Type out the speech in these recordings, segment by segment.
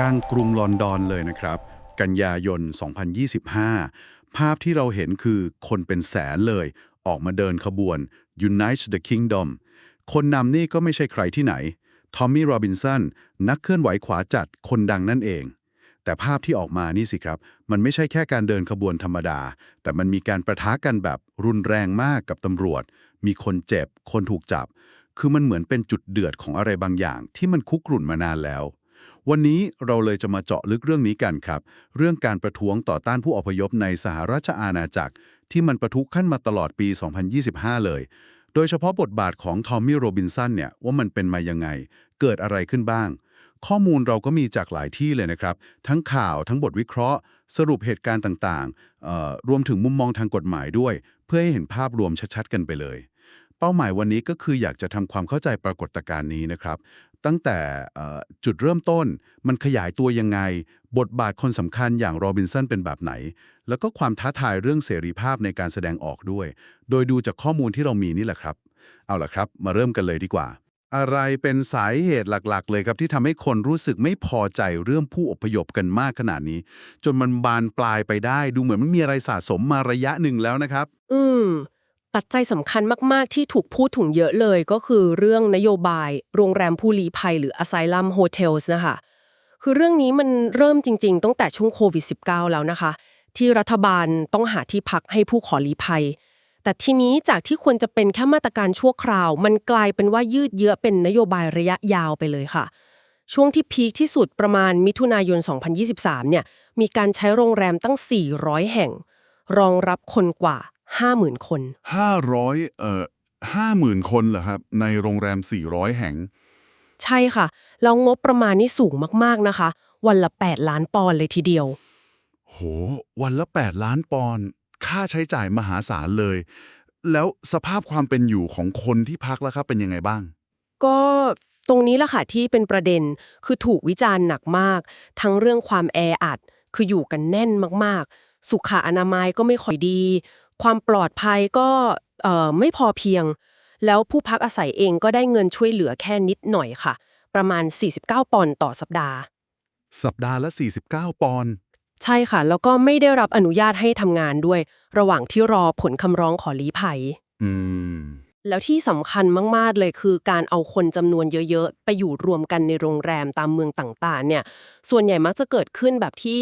กลางกรุงลอนดอนเลยนะครับ กันยายน 2025 ภาพที่เราเห็นคือคนเป็นแสนเลย ออกมาเดินขบวน Unite the Kingdom คนนำนี่ก็ไม่ใช่ใครที่ไหน ทอมมี่ โรบินสัน นักเคลื่อนไหวขวาจัดคนดังนั่นเอง แต่ภาพที่ออกมานี่สิครับ มันไม่ใช่แค่การเดินขบวนธรรมดา แต่มันมีการประทะกันแบบรุนแรงมากกับตำรวจ มีคนเจ็บ คนถูกจับ คือมันเหมือนเป็นจุดเดือดของอะไรบางอย่าง ที่มันคุกรุ่นมานานแล้ว วันนี้เราเลยจะมาเจาะลึกเรื่องนี้กันครับ เรื่องการประท้วงต่อต้านผู้อพยพในสหราชอาณาจักร ที่มันประทุขึ้นมาตลอดปี 2025 เลย โดยเฉพาะบทบาทของทอมมี่โรบินสันเนี่ยว่ามันเป็นมายังไง เกิดอะไรขึ้นบ้าง ข้อมูลเราก็มีจากหลายที่เลยนะครับ ทั้งข่าวทั้งบทวิเคราะห์ สรุปเหตุการณ์ต่างๆ รวมถึงมุมมองทางกฎหมายด้วย เพื่อให้เห็นภาพรวมชัดๆกันไปเลยเป้าหมายวันนี้ก็คืออยากจะทำความเข้าใจปรากฏการณ์นี้นะครับ ตั้งแต่จุดเริ่มต้นมันขยายตัวยังไง บทบาทคนสำคัญอย่างโรบินสันเป็นแบบไหน แล้วก็ความท้าทายเรื่องเสรีภาพในการแสดงออกด้วย โดยดูจากข้อมูลที่เรามีนี่แหละครับ เอาล่ะครับ มาเริ่มกันเลยดีกว่า อะไรเป็นสาเหตุหลักๆ เลยครับที่ทำให้คนรู้สึกไม่พอใจเรื่องผู้อพยพกันมากขนาดนี้ จนมันบานปลายไปได้ ดูเหมือนไม่มีอะไรสะสมมาระยะหนึ่งแล้วนะครับ อืม ปัจจัยสำคัญมาก ๆ ที่ถูกพูดถึงเยอะเลยก็คือเรื่องนโยบาย โรงแรมผู้ลี้ภัยหรือ Asylum Hotels นะคะ คือเรื่องนี้มันเริ่มจริง ๆ ตั้งแต่ช่วงโควิด -19 แล้วนะคะ ที่รัฐบาลต้องหาที่พักให้ผู้ขอลี้ภัย แต่ทีนี้จากที่ควรจะเป็นแค่มาตรการชั่วคราว มันกลายเป็นว่ายืดเยื้อเป็นนโยบายระยะยาวไปเลยค่ะช่วงที่พีคที่สุดประมาณมิถุนายน 2023 เนี่ย มีการใช้โรงแรมตั้ง 400 แห่ง รองรับคนกว่า 50,000 คน 500เอ่อ50,000 คนเหรอครับ ในโรงแรม 400 แห่ง ใช่ค่ะ แล้วงบประมาณนี่สูงมากๆนะคะ วันละ 8 ล้านปอนด์เลยทีเดียว โห วันละ 8 ล้านปอนด์ค่าใช้จ่ายมหาศาลเลย แล้วสภาพความเป็นอยู่ของคนที่พักล่ะครับเป็นยังไงบ้าง ก็ตรงนี้แหละค่ะที่เป็นประเด็นคือถูกวิจารณ์หนักมาก ทั้งเรื่องความแออัด คืออยู่กันแน่นมากๆ สุขอนามัยก็ไม่ค่อยดี ความปลอดภัยก็เอ่อไม่พอเพียง แล้วผู้พักอาศัยเองก็ได้เงินช่วยเหลือแค่นิดหน่อยค่ะ ประมาณ 49 ปอนด์ต่อสัปดาห์ สัปดาห์ละ 49 ปอนด์ใช่ค่ะ แล้วก็ไม่ได้รับอนุญาตให้ทำงานด้วย ระหว่างที่รอผลคำร้องขอลี้ภัย อืม แล้วที่สำคัญมาก ๆ เลยคือการเอาคนจำนวนเยอะ ๆ ไปอยู่รวมกันในโรงแรมตามเมืองต่าง ๆ เนี่ย ส่วนใหญ่มักจะเกิดขึ้นแบบที่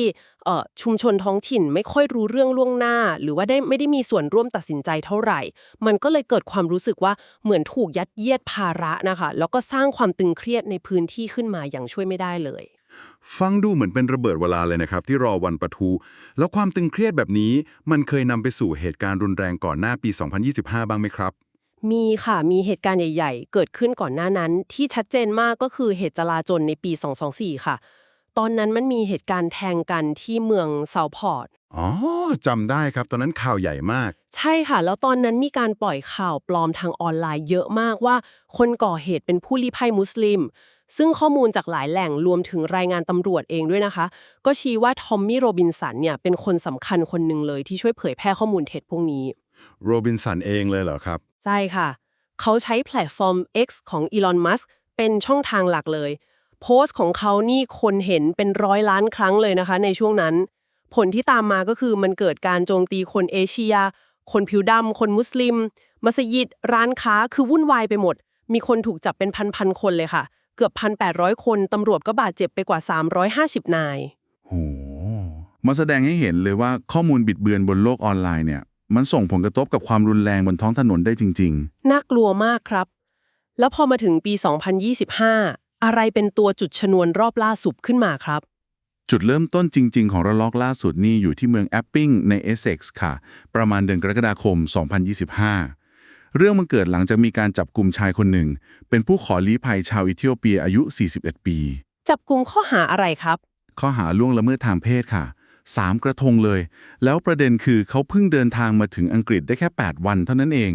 ชุมชนท้องถิ่นไม่ค่อยรู้เรื่องล่วงหน้า หรือว่าได้ไม่ได้มีส่วนร่วมตัดสินใจเท่าไหร่ มันก็เลยเกิดความรู้สึกว่าเหมือนถูกยัดเยียดภาระนะคะ แล้วก็สร้างความตึงเครียดในพื้นที่ขึ้นมาอย่างช่วยไม่ได้เลย ฟังดูเหมือนเป็นระเบิดเวลาเลยนะครับ ที่รอวันประทุแล้วความตึงเครียดแบบนี้ มันเคยนำไปสู่เหตุการณ์รุนแรงก่อนหน้าปี 2025 บ้างไหมครับ มีค่ะ มีเหตุการณ์ใหญ่ ๆ เกิดขึ้นก่อนหน้านั้น ที่ชัดเจนมากก็คือเหตุจลาจลในปี 224 ค่ะ ตอนนั้นมันมีเหตุการณ์แทงกันที่เมืองเซาพอร์ต อ๋อจำได้ครับ ตอนนั้นข่าวใหญ่มาก ใช่ค่ะ แล้วตอนนั้นมีการปล่อยข่าวปลอมทางออนไลน์เยอะมากว่า คนก่อเหตุเป็นผู้ลี้ภัยมุสลิม ซึ่งข้อมูลจากหลายแหล่งรวมถึงรายงานตำรวจเองด้วยนะคะ ก็ชี้ว่าทอมมี่โรบินสันเนี่ยเป็นคนสำคัญคนหนึ่งเลยที่ช่วยเผยแพร่ข้อมูลเท็จพวกนี้ โรบินสันเองเลยเหรอครับ ใช่ค่ะ เขาใช้แพลตฟอร์ม X ของอีลอนมัสเป็นช่องทางหลักเลย โพสต์ของเขานี่คนเห็นเป็นร้อยล้านครั้งเลยนะคะ ในช่วงนั้น ผลที่ตามมาก็คือมันเกิดการโจมตีคนเอเชีย คนผิวดำคนมุสลิม มัสยิด ร้านค้าคือวุ่นวายไปหมด มีคนถูกจับเป็นพันๆคนเลยค่ะ เกือบ 1,800 คน ตำรวจก็บาดเจ็บไปกว่า 350 นาย โหมาแสดงให้เห็นเลยว่าข้อมูลบิดเบือนบนโลกออนไลน์เนี่ย มันส่งผลกระทบกับความรุนแรงบนท้องถนนได้จริง น่ากลัวมากครับ แล้วพอมาถึงปี 2025 อะไรเป็นตัวจุดชนวนรอบล่าสุดขึ้นมาครับ ๆ จุดเริ่มต้นจริง ๆ ของระลอกล่าสุดนี่อยู่ที่เมืองแอปปิงในเอเซ็กซ์ค่ะ ประมาณเดือนกรกฎาคม 2025 เรื่องมันเกิดหลังจากมีการจับกลุ่มชายคนหนึ่ง เป็นผู้ขอลี้ภัยชาวอิเธิโอเปียอายุ 41 ปี จับกลุ่มข้อหาอะไรครับ ข้อหาล่วงละเมิดทางเพศค่ะ สามกระทงเลย แล้วประเด็นคือเขาเพิ่งเดินทางมาถึงอังกฤษได้แค่ 8 วันเท่านั้นเอง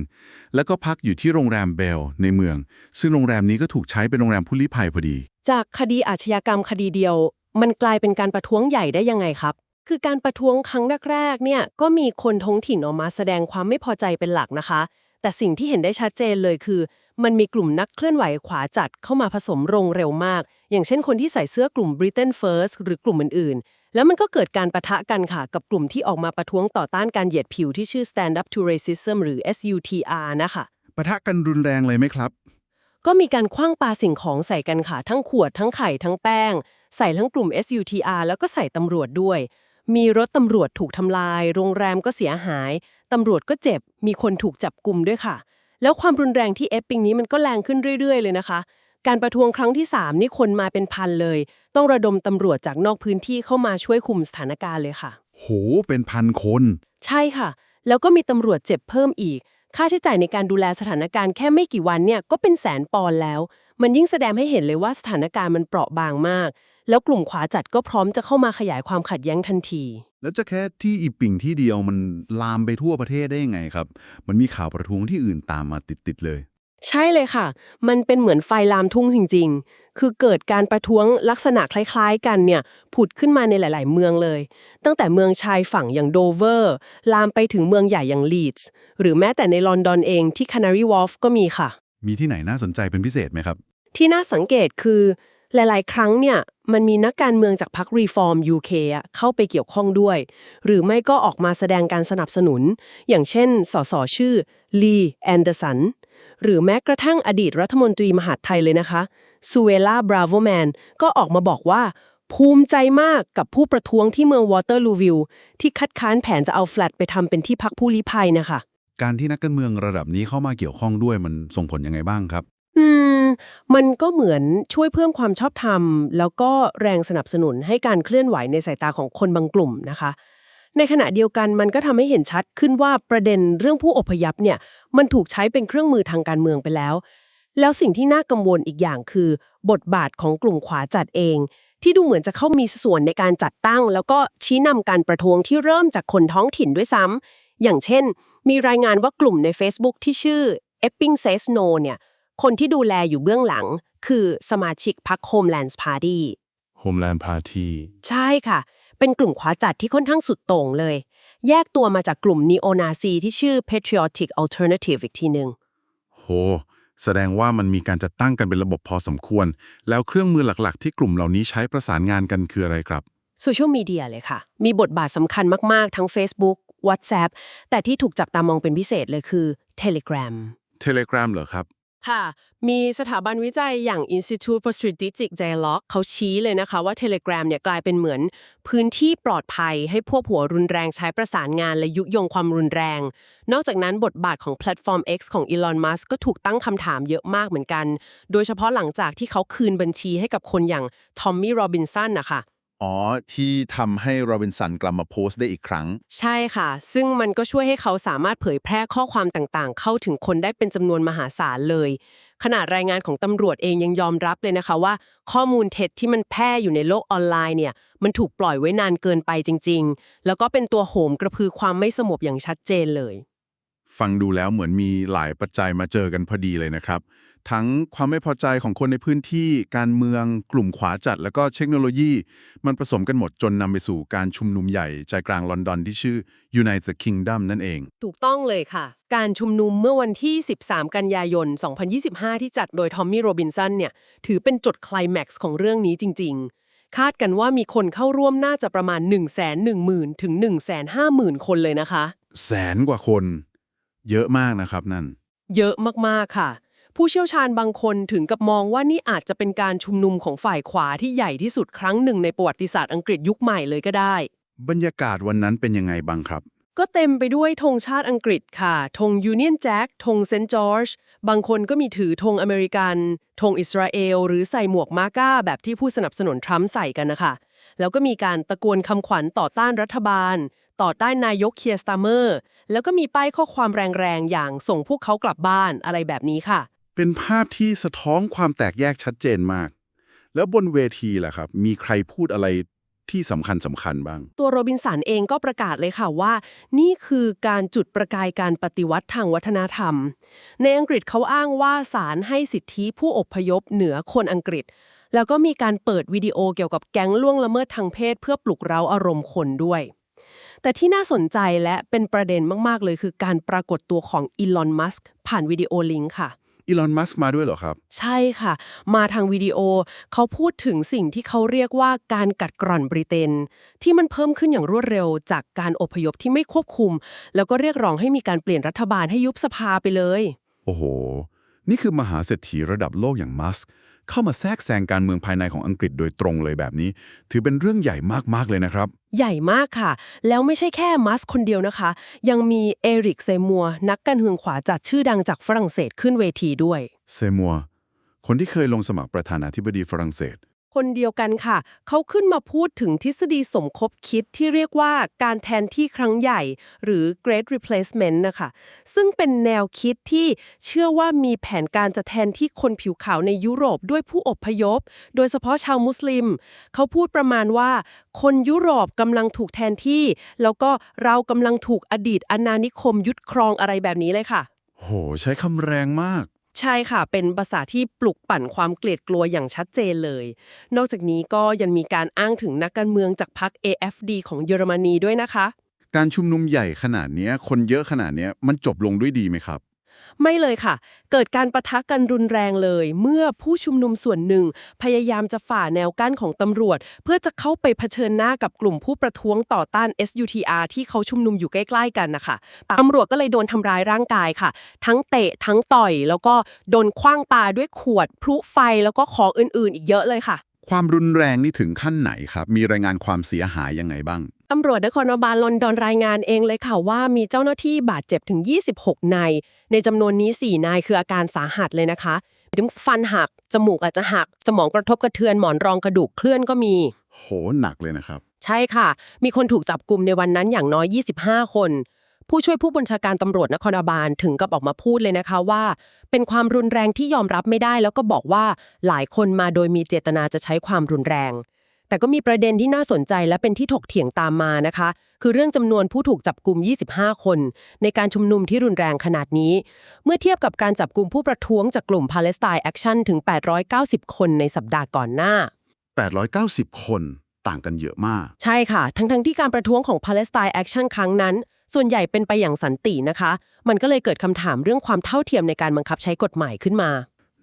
แล้วก็พักอยู่ที่โรงแรมเบลในเมือง ซึ่งโรงแรมนี้ก็ถูกใช้เป็นโรงแรมผู้ลี้ภัยพอดี จากคดีอาชญากรรมคดีเดียว มันกลายเป็นการประท้วงใหญ่ได้ยังไงครับ คือการประท้วงครั้งแรกๆเนี่ยก็มีคนท้องถิ่นออกมาแสดงความไม่พอใจเป็นหลักนะคะ แต่สิ่งที่เห็นได้ชัดเจนเลยคือ มันมีกลุ่มนักเคลื่อนไหวขวาจัดเข้ามาผสมรงเร็วมาก อย่างเช่นคนที่ใส่เสื้อกลุ่ม Britain First หรือกลุ่มอื่นๆ แล้วมันก็เกิดการประทะกันค่ะ กับกลุ่มที่ออกมาประท้วงต่อต้านการเหยียดผิวที่ชื่อ Stand Up to Racism หรือ SUTR นะคะปะทะกันรุนแรงเลยไหมครับ ก็มีการคว้างปาสิ่งของใส่กันค่ะ ทั้งขวดทั้งไข่ทั้งแป้ง ใส่ทั้งกลุ่ม SUTR แล้วก็ใส่ตำรวจด้วย มีรถตำรวจถูกทำลาย โรงแรมก็เสียหายตำรวจก็เจ็บ มีคนถูกจับกลุ่มด้วยค่ะ แล้วความรุนแรงที่เอฟปิงนี้มันก็แรงขึ้นเรื่อย ๆ เลยนะคะ การประท้วงครั้งที่ 3 นี่คนมาเป็นพันเลย ต้องระดมตำรวจจากนอกพื้นที่เข้ามาช่วยคุมสถานการณ์เลยค่ะ โห เป็นพันคน ใช่ค่ะ แล้วก็มีตำรวจเจ็บเพิ่มอีก ค่าใช้จ่ายในการดูแลสถานการณ์แค่ไม่กี่วันเนี่ยก็เป็นแสนปอนด์แล้ว มันยิ่งแสดงให้เห็นเลยว่าสถานการณ์มันเปราะบางมาก แล้วกลุ่มขวาจัดก็พร้อมจะเข้ามาขยายความขัดแย้งทันที แล้วจะแค่ที่อีปิ่งที่เดียวมันลามไปทั่วประเทศได้ยังไงครับ มันมีข่าวประท้วงที่อื่นตามมาติดๆเลย ใช่เลยค่ะ มันเป็นเหมือนไฟลามทุ่งจริง ๆ คือเกิดการประท้วงลักษณะคล้ายๆ กันเนี่ย ผุดขึ้นมาในหลาย ๆ เมืองเลย ตั้งแต่เมืองชายฝั่งอย่างโดเวอร์ ลามไปถึงเมืองใหญ่อย่างลีดส์ หรือแม้แต่ในลอนดอนเองที่ Canary Wharf ก็มีค่ะ มีที่ไหนน่าสนใจเป็นพิเศษไหมครับ ที่น่าสังเกตคือ หลาย ๆ ครั้งเนี่ยมันมีนักการเมืองจากพรรครีฟอร์ม UK เข้าไปเกี่ยวข้องด้วย หรือไม่ก็ออกมาแสดงการสนับสนุน อย่างเช่น สสชื่อลีแอนเดอร์สันหรือแม้กระทั่งอดีตรัฐมนตรีมหาดไทยเลยนะคะซูเวล่าบราโวแมนก็ออกมาบอกว่า ภูมิใจมากกับผู้ประท้วงที่เมืองวอเตอร์ลูวิลที่คัดค้านแผนจะเอาแฟลตไปทำเป็นที่พักผู้ลี้ภัยนะคะ การที่นักการเมืองระดับนี้เข้ามาเกี่ยวข้องด้วยมันส่งผลยังไงบ้างครับ อืม มันก็เหมือนช่วยเพิ่มความชอบธรรม แล้วก็แรงสนับสนุนให้การเคลื่อนไหวในสายตาของคนบางกลุ่มนะคะ ในขณะเดียวกันมันก็ทำให้เห็นชัดขึ้นว่าประเด็นเรื่องผู้อพยพเนี่ย มันถูกใช้เป็นเครื่องมือทางการเมืองไปแล้ว แล้วสิ่งที่น่ากังวลอีกอย่างคือ บทบาทของกลุ่มขวาจัดเอง ที่ดูเหมือนจะเข้ามีส่วนในการจัดตั้ง แล้วก็ชี้นำการประท้วงที่เริ่มจากคนท้องถิ่นด้วยซ้ำอย่างเช่น มีรายงานว่ากลุ่มใน Facebook ที่ชื่อ Epping Says No เนี่ย คนที่ดูแลอยู่เบื้องหลัง คือสมาชิกพรรค Homelands Party Homeland Party ใช่ค่ะ เป็นกลุ่มขวาจัดที่ค่อนข้างสุดโต่งเลย แยกตัวมาจากกลุ่มนีโอนาซีที่ชื่อ Patriotic Alternative อีกทีหนึ่งโห แสดงว่ามันมีการจัดตั้งกันเป็นระบบพอสมควร แล้วเครื่องมือหลักๆ ที่กลุ่มเหล่านี้ใช้ประสานงานกันคืออะไรครับโซเชียลมีเดียเลยค่ะ มีบทบาทสำคัญมาก ๆ ทั้ง Facebook WhatsApp แต่ที่ถูกจับตามองเป็นพิเศษเลยคือ Telegram Telegram เหรอครับ ค่ะ มีสถาบันวิจัยอย่าง Institute for Strategic Dialogue เขาชี้เลยนะคะว่า Telegram เนี่ยกลายเป็นเหมือน พื้นที่ปลอดภัยให้พวกหัวรุนแรงใช้ประสานงานและยุยงความรุนแรง นอกจากนั้นบทบาทของแพลตฟอร์ม X ของ Elon Musk ก็ถูกตั้งคำถามเยอะมากเหมือนกัน โดยเฉพาะหลังจากที่เขาคืนบัญชีให้กับคนอย่างทอมมี่โรบินสันนะคะ อ๋อ ที่ทำให้โรบินสันกลับมาโพสต์ได้อีกครั้ง ใช่ค่ะ ซึ่งมันก็ช่วยให้เขาสามารถเผยแพร่ข้อความต่างๆ เข้าถึงคนได้เป็นจำนวนมหาศาลเลย ขนาดรายงานของตำรวจเองยังยอมรับเลยนะคะว่า ข้อมูลเท็จที่มันแพร่อยู่ในโลกออนไลน์เนี่ย มันถูกปล่อยไว้นานเกินไปจริง ๆ แล้วก็เป็นตัวโหมกระพือความไม่สงบอย่างชัดเจนเลย ฟังดูแล้วเหมือนมีหลายปัจจัยมาเจอกันพอดีเลยนะครับทั้งความไม่พอใจของคนในพื้นที่ การเมือง กลุ่มขวาจัด แล้วก็เทคโนโลยี มันผสมกันหมดจนนำไปสู่การชุมนุมใหญ่ใจกลางลอนดอนที่ชื่อ United Kingdom นั่นเอง ถูกต้องเลยค่ะ การชุมนุมเมื่อวันที่ 13 กันยายน 2025 ที่จัดโดยทอมมี่โรบินสันเนี่ยถือเป็นจุดไคลแม็กซ์ของเรื่องนี้จริง ๆคาดกันว่ามีคนเข้าร่วมน่าจะประมาณ 1 1 0 0 0 0 ถึง 150,000 คนเลยนะคะ แสนกว่าคน เยอะมากนะครับนั่น เยอะมาก ๆ ค่ะ ผู้เชี่ยวชาญบางคนถึงกับมองว่านี่อาจจะเป็นการชุมนุมของฝ่ายขวาที่ใหญ่ที่สุดครั้งหนึ่งในประวัติศาสตร์อังกฤษยุคใหม่เลยก็ได้ บรรยากาศวันนั้นเป็นยังไงบ้างครับ ก็เต็มไปด้วยธงชาติอังกฤษค่ะธงยูเนียนแจ็คธงเซนต์จอร์จบางคนก็มีถือธงอเมริกันธงอิสราเอล หรือใส่หมวกมาก้า แบบที่ผู้สนับสนุนทรัมป์ใส่กันนะคะแล้วก็มีการตะโกนคำขวัญต่อต้านรัฐบาล ต่อต้านนายกเคียร์สตาร์เมอร์ แล้วก็มีป้ายข้อความแรงๆ อย่างส่งพวกเขากลับบ้านอะไรแบบนี้ค่ะ เป็นภาพที่สะท้อนความแตกแยกชัดเจนมาก แล้วบนเวทีล่ะครับ มีใครพูดอะไรที่สำคัญสำคัญบ้าง ตัวโรบินสันเองก็ประกาศเลยค่ะว่า นี่คือการจุดประกายการปฏิวัติทางวัฒนธรรม ในอังกฤษเขาอ้างว่าศาลให้สิทธิผู้อพยพเหนือคนอังกฤษ แล้วก็มีการเปิดวิดีโอเกี่ยวกับแก๊งล่วงละเมิดทางเพศ เพื่อปลุกเร้าอารมณ์คนด้วย แต่ที่น่าสนใจและเป็นประเด็นมาก ๆ เลยคือการปรากฏตัวของอีลอน มัสก์ผ่านวิดีโอลิงก์ค่ะ อีลอน มัสก์มาด้วยเหรอครับ ใช่ค่ะ มาทางวิดีโอเขาพูดถึงสิ่งที่เขาเรียกว่าการกัดกร่อนบริเตน ที่มันเพิ่มขึ้นอย่างรวดเร็ว จากการอพยพที่ไม่ควบคุม แล้วก็เรียกร้องให้มีการเปลี่ยนรัฐบาลให้ยุบสภาไปเลย โอ้โห นี่คือมหาเศรษฐีระดับโลกอย่างมัสก์ เข้ามาแทรกแซงการเมืองภายในของอังกฤษโดยตรงเลยแบบนี้ ถือเป็นเรื่องใหญ่มากๆเลยนะครับ ใหญ่มากค่ะ แล้วไม่ใช่แค่มัสก์คนเดียวนะคะ ยังมีเอริกเซมัวร์นักการเมืองขวาจัดชื่อดังจากฝรั่งเศสขึ้นเวทีด้วย เซมัวคนที่เคยลงสมัครประธานาธิบดีฝรั่งเศส คนเดียวกันค่ะ เขาขึ้นมาพูดถึงทฤษฎีสมคบคิดที่เรียกว่าการแทนที่ครั้งใหญ่ หรือ Great Replacement นะคะ ซึ่งเป็นแนวคิดที่เชื่อว่ามีแผนการจะแทนที่คนผิวขาวในยุโรปด้วยผู้อพยพ โดยเฉพาะชาวมุสลิม เขาพูดประมาณว่า คนยุโรปกำลังถูกแทนที่ แล้วก็เรากำลังถูกอดีตอาณานิคมยึดครองอะไรแบบนี้เลยค่ะ โห ใช้คำแรงมาก ใช่ค่ะ เป็นภาษาที่ปลุกปั่นความเกลียดกลัวอย่างชัดเจนเลย นอกจากนี้ก็ยังมีการอ้างถึงนักการเมืองจากพรรค AFD ของเยอรมนีด้วยนะคะ การชุมนุมใหญ่ขนาดเนี้ยคนเยอะขนาดเนี้ยมันจบลงด้วยดีไหมครับ ไม่เลยค่ะ เกิดการประทะกันรุนแรงเลย เมื่อผู้ชุมนุมส่วนหนึ่ง พยายามจะฝ่าแนวกั้นของตำรวจ เพื่อจะเข้าไปเผชิญหน้ากับกลุ่มผู้ประท้วงต่อต้าน SUTR ที่เขาชุมนุมอยู่ใกล้ๆกันนะคะตำรวจก็เลยโดนทำร้ายร่างกายค่ะ ทั้งเตะทั้งต่อย แล้วก็โดนคว้างปาด้วยขวดพลุไฟแล้วก็ของอื่นๆ อีกเยอะเลยค่ะ ความรุนแรงนี่ถึงขั้นไหนครับ มีรายงานความเสียหายยังไงบ้าง ตำรวจนครบาลลอนดอนรายงานเองเลยค่ะว่ามีเจ้าหน้าที่บาดเจ็บถึง 26 นาย ในจำนวนนี้ 4 นายคืออาการสาหัสเลยนะคะถึงฟันหัก จมูกอาจจะหัก สมองกระทบกระเทือน หมอนรองกระดูกเคลื่อนก็มี โห หนักเลยนะครับ ใช่ค่ะ มีคนถูกจับกลุ่มในวันนั้นอย่างน้อย 25 คน ผู้ช่วยผู้บัญชาการตำรวจนครบาลถึงกับออกมาพูดเลยนะคะว่า เป็นความรุนแรงที่ยอมรับไม่ได้ แล้วก็บอกว่าหลายคนมาโดยมีเจตนาจะใช้ความรุนแรง แต่ก็มีประเด็นที่น่าสนใจและเป็นที่ถกเถียงตามมานะคะ คือเรื่องจำนวนผู้ถูกจับกลุ่ม 25 คน ในการชุมนุมที่รุนแรงขนาดนี้ เมื่อเทียบกับการจับกลุ่มผู้ประท้วงจากกลุ่ม Palestine Action ถึง 890 คนในสัปดาห์ก่อนหน้า 890 คนต่างกันเยอะมาก ใช่ค่ะ ทั้งๆทที่การประท้วงของ Palestine Action ครั้งนั้น ส่วนใหญ่เป็นไปอย่างสันตินะคะ มันก็เลยเกิดคำถามเรื่องความเท่าเทียมในการบังคับใช้กฎหมายขึ้นมา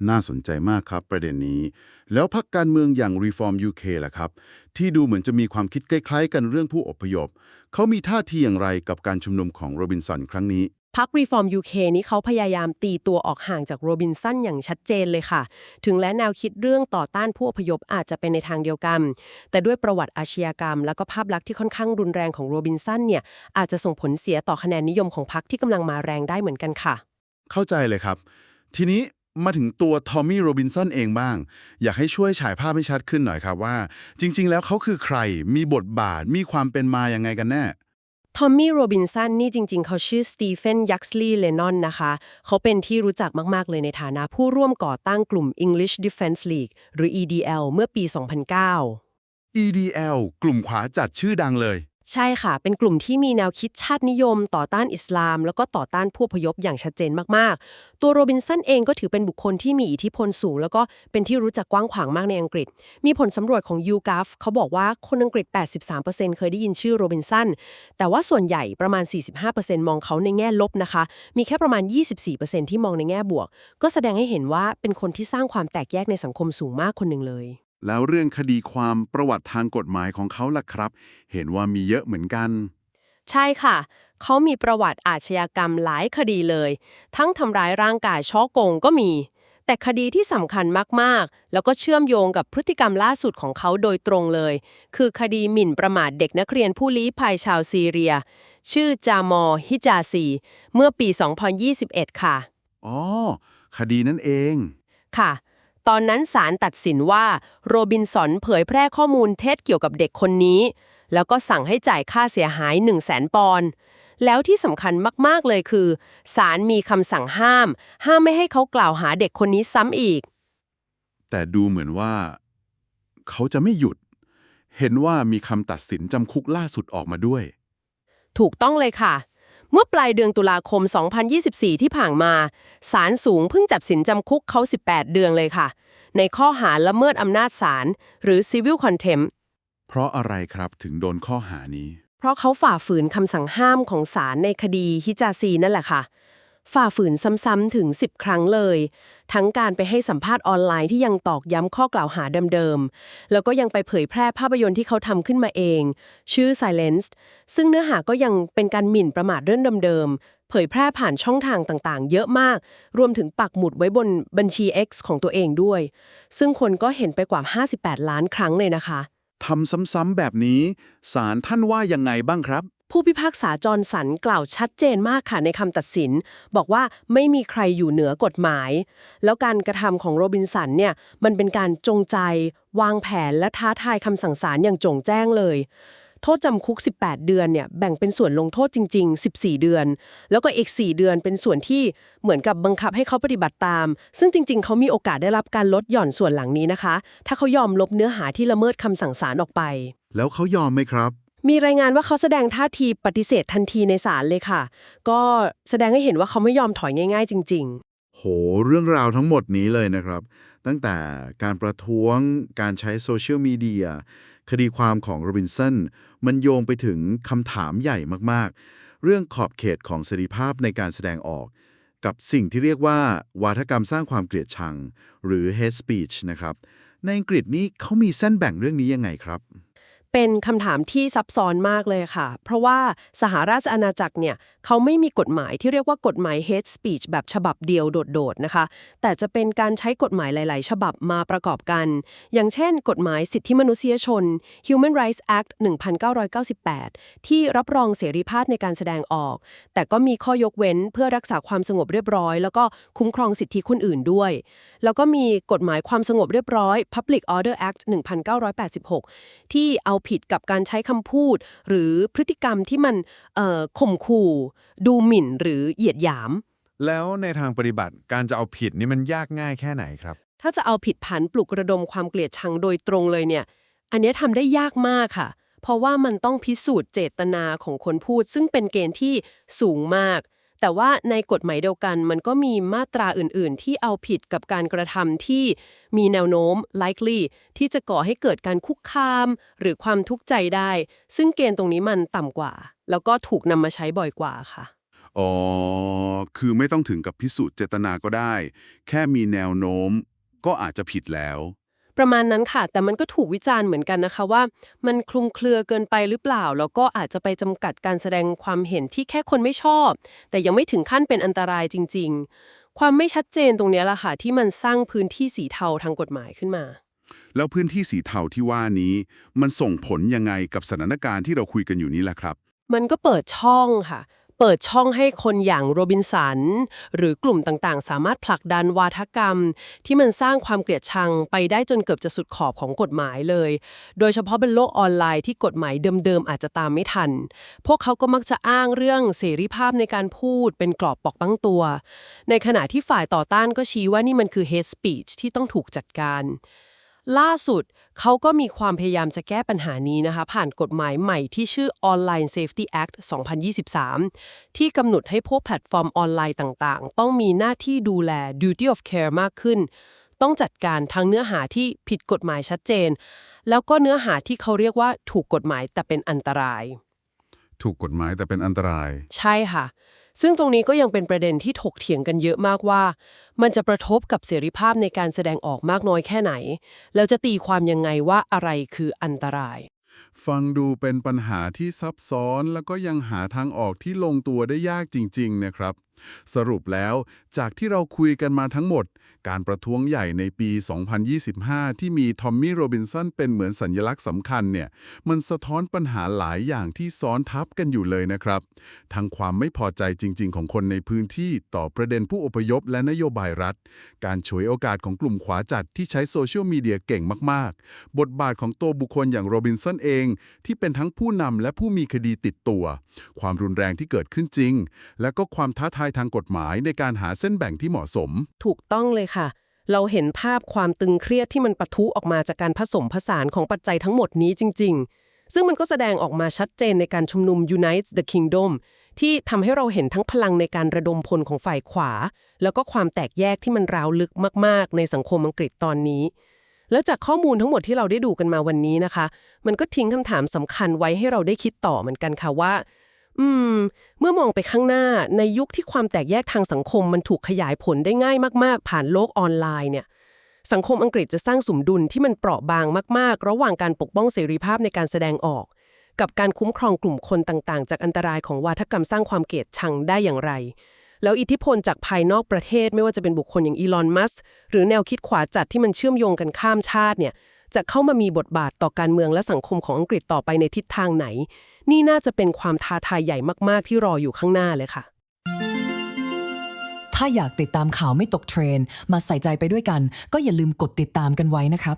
น่าสนใจมากครับประเด็นนี้ แล้วพรรคการเมืองอย่าง Reform UK ล่ะครับ ที่ดูเหมือนจะมีความคิดคล้ายๆ กันเรื่องผู้อพยพ เขามีท่าทีอย่างไรกับการชุมนุมของโรบินสันครั้งนี้ พรรค Reform UK นี้เขาพยายามตีตัวออกห่างจากโรบินสันอย่างชัดเจนเลยค่ะ ถึงและแนวคิดเรื่องต่อต้านผู้อพยพอาจจะเป็นในทางเดียวกัน แต่ด้วยประวัติอาชญากรรม แล้วก็ภาพลักษณ์ที่ค่อนข้างรุนแรงของโรบินสันเนี่ยอาจจะส่งผลเสียต่อคะแนนนิยมของพรรคที่กำลังมาแรงได้เหมือนกันค่ะ เข้าใจเลยครับ ทีนี้มาถึงตัวทอมมี่โรบินสันเองบ้าง อยากให้ช่วยฉายภาพให้ชัดขึ้นหน่อยครับว่า จริง ๆ แล้วเขาคือใครมีบทบาทมีความเป็นมายังไงกันแน่ ทอมมี่โรบินสันนี่จริง ๆ เขาชื่อสตีเฟนยักซ์ลีเลนอนนะคะ เขาเป็นที่รู้จักมาก ๆ เลยในฐานะผู้ร่วมก่อตั้งกลุ่ม English Defense League หรือ EDL เมื่อปี 2009 EDL กลุ่มขวาจัดชื่อดังเลย ใช่ค่ะ เป็นกลุ่มที่มีแนวคิดชาตินิยม ต่อต้านอิสลาม แล้วก็ต่อต้านผู้พยพอย่างชัดเจนมาก ๆ ตัวโรบินสันเองก็ถือเป็นบุคคลที่มีอิทธิพลสูง แล้วก็เป็นที่รู้จักกว้างขวางมากในอังกฤษ มีผลสำรวจของ YouGov เขาบอกว่าคนอังกฤษ 83%เคยได้ยินชื่อโรบินสัน แต่ว่าส่วนใหญ่ประมาณ 45%มองเขาในแง่ลบนะคะ มีแค่ประมาณ 24%ที่มองในแง่บวก ก็แสดงให้เห็นว่าเป็นคนที่สร้างความแตกแยกในสังคมสูงมากคนหนึ่งเลย แล้วเรื่องคดีความประวัติทางกฎหมายของเขาล่ะครับ เห็นว่ามีเยอะเหมือนกัน ใช่ค่ะ เขามีประวัติอาชญากรรมหลายคดีเลย ทั้งทำร้ายร่างกายช่อโกงก็มี แต่คดีที่สำคัญมากๆ แล้วก็เชื่อมโยงกับพฤติกรรมล่าสุดของเขาโดยตรงเลย คือคดีหมิ่นประมาทเด็กนักเรียนผู้ลี้ภัยชาวซีเรีย ชื่อจามอฮิจาซี เมื่อปี 2021 ค่ะ อ๋อ คดีนั่นเอง ค่ะ ตอนนั้นศาลตัดสินว่าโรบินสันเผยแพร่ข้อมูลเท็จเกี่ยวกับเด็กคนนี้ แล้วก็สั่งให้จ่ายค่าเสียหาย 1 0 0 0 0แสนปอนด์แล้วที่สำคัญมาก ๆ เลยคือศาลมีคำสั่งห้าม ห้ามไม่ให้เขากล่าวหาเด็กคนนี้ซ้ำอีก แต่ดูเหมือนว่า เขาจะไม่หยุด เห็นว่ามีคำตัดสินจำคุกล่าสุดออกมาด้วย ถูกต้องเลยค่ะ เมื่อปลายเดือนตุลาคม 2024 ที่ผ่านมาศาลสูงเพิ่งจับสินจำคุกเขา 18 เดือนเลยค่ะ ในข้อหาละเมิดอำนาจศาลหรือ civil contempt เพราะอะไรครับถึงโดนข้อหานี้ เพราะเขาฝ่าฝืนคำสั่งห้ามของศาลในคดีฮิจาซีนั่นแหละค่ะ ฝ่าฝืนซ้ำๆถึง 10 ครั้งเลย ทั้งการไปให้สัมภาษณ์ออนไลน์ที่ยังตอกย้ำข้อกล่าวหาเดิมๆ แล้วก็ยังไปเผยแพร่ภาพยนตร์ที่เขาทำขึ้นมาเอง ชื่อ Silence ซึ่งเนื้อหาก็ยังเป็นการหมิ่นประมาทเรื่องเดิมๆ เผยแพร่ผ่านช่องทางต่างๆ เยอะมาก รวมถึงปักหมุดไว้บนบัญชี X ของตัวเองด้วย ซึ่งคนก็เห็นไปกว่า 58 ล้านครั้งเลยนะคะทำซ้ำๆแบบนี้ศาลท่านว่ายังไงบ้างครับ ผู้พิพากษาจอร์นสันกล่าวชัดเจนมากค่ะในคำตัดสิน บอกว่าไม่มีใครอยู่เหนือกฎหมาย แล้วการกระทำของโรบินสันเนี่ยมันเป็นการจงใจ วางแผนและท้าทายคำสั่งศาลอย่างจงแจ้งเลย โทษจำคุก 18 เดือนเนี่ยแบ่งเป็นส่วนลงโทษจริง ๆ 14 เดือน แล้วก็อีก 4 เดือนเป็นส่วนที่เหมือนกับบังคับให้เขาปฏิบัติตาม ซึ่งจริง ๆ เขามีโอกาสได้รับการลดหย่อนส่วนหลังนี้นะคะ ถ้าเขายอมลบเนื้อหาที่ละเมิดคำสั่งศาลออกไป แล้วเขายอมไหมครับ มีรายงานว่าเขาแสดงท่าทีปฏิเสธทันทีในศาลเลยค่ะ ก็แสดงให้เห็นว่าเขาไม่ยอมถอยง่าย ๆ จริง โห เรื่องราวทั้งหมดนี้เลยนะครับ ตั้งแต่การประท้วง การใช้โซเชียลมีเดีย คดีความของโรบินสัน มันโยงไปถึงคำถามใหญ่มากๆ เรื่องขอบเขตของเสรีภาพในการแสดงออก กับสิ่งที่เรียกว่า วาทกรรมสร้างความเกลียดชัง หรือ hate speech นะครับ ในอังกฤษนี่เขามีเส้นแบ่งเรื่องนี้ยังไงครับ เป็นคำถามที่ซับซ้อนมากเลยค่ะ เพราะว่าสหราชอาณาจักรเนี่ยเขาไม่มีกฎหมายที่เรียกว่ากฎหมาย hate speech แบบฉบับเดียวโดดๆนะคะ แต่จะเป็นการใช้กฎหมายหลาย ๆ ฉบับมาประกอบกัน อย่างเช่น กฎหมายสิทธิมนุษยชน Human Rights Act 1998 ที่รับรองเสรีภาพในการแสดงออก แต่ก็มีข้อยกเว้นเพื่อรักษาความสงบเรียบร้อย แล้วก็คุ้มครองสิทธิคนอื่นด้วย แล้วก็มีกฎหมายความสงบเรียบร้อย Public Order Act 1986 ที่เอาผิดกับการใช้คำพูด หรือพฤติกรรมที่มันเอ่อข่มขู่ ดูหมิ่นหรือเหยียดหยาม แล้วในทางปฏิบัติการจะเอาผิดนี่มันยากง่ายแค่ไหนครับ ถ้าจะเอาผิดผันปลุกระดมความเกลียดชังโดยตรงเลยเนี่ย อันเนี้ยทำได้ยากมากค่ะ เพราะว่ามันต้องพิสูจน์เจตนาของคนพูด ซึ่งเป็นเกณฑ์ที่สูงมาก แต่ว่าในกฎหมายเดียวกันมันก็มีมาตราอื่น ๆ ที่เอาผิดกับการกระทำที่มีแนวโน้ม likely ที่จะก่อให้เกิดการคุกคาม หรือความทุกข์ใจได้ ซึ่งเกณฑ์ตรงนี้มันต่ำกว่า แล้วก็ถูกนำมาใช้บ่อยกว่าค่ะอ๋อ คือไม่ต้องถึงกับพิสูจน์เจตนาก็ได้ แค่มีแนวโน้ม ก็อาจจะผิดแล้ว ประมาณนั้นค่ะ แต่มันก็ถูกวิจารณ์เหมือนกันนะคะว่า มันคลุมเครือเกินไปหรือเปล่า แล้วก็อาจจะไปจำกัดการแสดงความเห็นที่แค่คนไม่ชอบ แต่ยังไม่ถึงขั้นเป็นอันตรายจริง ๆ ความไม่ชัดเจนตรงเนี้ยแหละค่ะที่มันสร้างพื้นที่สีเทาทางกฎหมายขึ้นมา แล้วพื้นที่สีเทาที่ว่านี้ มันส่งผลยังไงกับสถานการณ์ที่เราคุยกันอยู่นี้แหละครับ มันก็เปิดช่องค่ะ เปิดช่องให้คนอย่างโรบินสัน หรือกลุ่มต่างๆ สามารถผลักดันวาทกรรม ที่มันสร้างความเกลียดชังไปได้จนเกือบจะสุดขอบของกฎหมายเลย โดยเฉพาะบนโลกออนไลน์ที่กฎหมายเดิมๆ อาจจะตามไม่ทัน พวกเขาก็มักจะอ้างเรื่องเสรีภาพในการพูดเป็นกรอบปกป้องตัว ในขณะที่ฝ่ายต่อต้านก็ชี้ว่านี่มันคือ hate speech ที่ต้องถูกจัดการ ล่าสุดเขาก็มีความพยายามจะแก้ปัญหานี้นะคะ ผ่านกฎหมายใหม่ที่ชื่อ Online Safety Act 2023 ที่กำหนดให้พวกแพลตฟอร์มออนไลน์ต่างๆ ต้องมีหน้าที่ดูแล duty of care มากขึ้น ต้องจัดการทั้งเนื้อหาที่ผิดกฎหมายชัดเจน แล้วก็เนื้อหาที่เขาเรียกว่าถูกกฎหมายแต่เป็นอันตราย ถูกกฎหมายแต่เป็นอันตราย ใช่ค่ะ ซึ่งตรงนี้ก็ยังเป็นประเด็นที่ถกเถียงกันเยอะมากว่า มันจะกระทบกับเสรีภาพในการแสดงออกมากน้อยแค่ไหน แล้วจะตีความยังไงว่าอะไรคืออันตราย ฟังดูเป็นปัญหาที่ซับซ้อนแล้วก็ยังหาทางออกที่ลงตัวได้ยากจริง ๆ นะครับ สรุปแล้วจากที่เราคุยกันมาทั้งหมด การประท้วงใหญ่ในปี 2025 ที่มีทอมมี่โรบินสันเป็นเหมือนสัญลักษณ์สำคัญเนี่ยมันสะท้อนปัญหาหลายอย่างที่ซ้อนทับกันอยู่เลยนะครับ ทั้งความไม่พอใจจริง ๆ ของคนในพื้นที่ต่อประเด็นผู้อพยพและนโยบายรัฐ การฉวยโอกาสของกลุ่มขวาจัดที่ใช้โซเชียลมีเดียเก่งมากๆ บทบาทของตัวบุคคลอย่างโรบินสันเอง ที่เป็นทั้งผู้นำและผู้มีคดีติดตัว ความรุนแรงที่เกิดขึ้นจริง และก็ความท้าทายทางกฎหมายในการหาเส้นแบ่งที่เหมาะสม ถูกต้องเลยค่ะ เราเห็นภาพความตึงเครียดที่มันปะทุออกมาจากการผสมผสานของปัจจัยทั้งหมดนี้จริง ๆ ซึ่งมันก็แสดงออกมาชัดเจนในการชุมนุม Unite the Kingdom ที่ทำให้เราเห็นทั้งพลังในการระดมพลของฝ่ายขวา แล้วก็ความแตกแยกที่มันร้าวลึกมาก ๆ ในสังคมอังกฤษตอนนี้แล้วจากข้อมูลทั้งหมดที่เราได้ดูกันมาวันนี้นะคะ มันก็ทิ้งคำถามสำคัญไว้ให้เราได้คิดต่อเหมือนกันค่ะว่า อืม เมื่อมองไปข้างหน้าในยุคที่ความแตกแยกทางสังคมมันถูกขยายผลได้ง่ายมากๆ ผ่านโลกออนไลน์เนี่ย สังคมอังกฤษจะสร้างสมดุลที่มันเปราะบางมากๆ ระหว่างการปกป้องเสรีภาพในการแสดงออก กับการคุ้มครองกลุ่มคนต่างๆ จากอันตรายของวาทกรรมสร้างความเกลียดชังได้อย่างไร แล้วอิทธิพลจากภายนอกประเทศไม่ว่าจะเป็นบุคคลอย่างอีลอนมัสก์หรือแนวคิดขวาจัดที่มันเชื่อมโยงกันข้ามชาติเนี่ย จะเข้ามามีบทบาทต่อการเมืองและสังคมของอังกฤษต่อไปในทิศทางไหน นี่น่าจะเป็นความท้าทายใหญ่มาก ๆ ที่รออยู่ข้างหน้าเลยค่ะ ถ้าอยากติดตามข่าวไม่ตกเทรน มาใส่ใจไปด้วยกัน ก็อย่าลืมกดติดตามกันไว้นะครับ